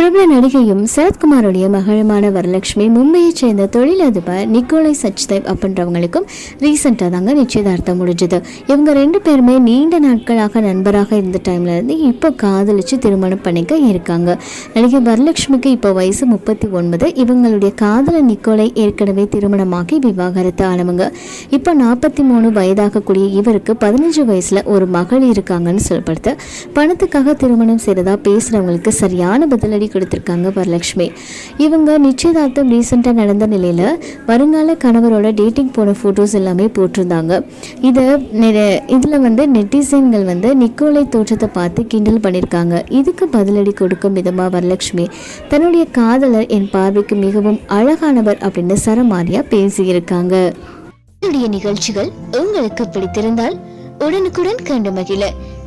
பிரபல நடிகையும் சரத்குமாருடைய மகளுமான வரலட்சுமி மும்பையைச் சேர்ந்த தொழிலதிபர் நிக்கோலை சச்தேவ் அப்படின்றவங்களுக்கும் ரீசெண்டாக தாங்க நிச்சயதார்த்தம் முடிஞ்சது. இவங்க ரெண்டு பேருமே நீண்ட நாட்களாக நண்பராக இருந்த டைம்ல இருந்து இப்போ காதலிச்சு திருமணம் பண்ணிக்க இருக்காங்க. நடிகை வரலட்சுமிக்கு இப்போ வயசு முப்பத்தி ஒன்பது. இவங்களுடைய காதல நிக்கோலை ஏற்கனவே திருமணமாகி விவாகரத்து ஆனவங்க. இப்போ நாற்பத்தி மூணு வயதாகக்கூடிய இவருக்கு பதினஞ்சு வயசுல ஒரு மகள் இருக்காங்கன்னு சொல்லப்படுத்த பணத்துக்காக திருமணம் செய்யறதா பேசுறவங்களுக்கு சரியான பதிலடி கொடுத்துருக்காங்க வரலட்சுமி. இவங்க நிச்சயதார்த்தம் ரீசெண்டாக நடந்த நிலையில வருங்கால கணவரோட டேட்டிங் போன ஃபோட்டோஸ் எல்லாமே போட்டிருந்தாங்க. இதை இதில் வந்து நெட்டிசன்கள் வந்து நிக்கோலை தோற்றத்தை பார்த்து கிண்டல் பண்ணியிருக்காங்க இதுக்கு பதிலடி கொடுக்கும் விதமாக வரலட்சுமி தன்னுடைய காதலர் என் பார்வைக்கு மிகவும் அழகானவர் அப்படின்னு சரமாரியா பேசியிருக்காங்க. என்னுடைய நிகழ்ச்சிகள் உங்களுக்கு பிடித்திருந்தால் உடனுக்குடன் கண்டு மகிழ.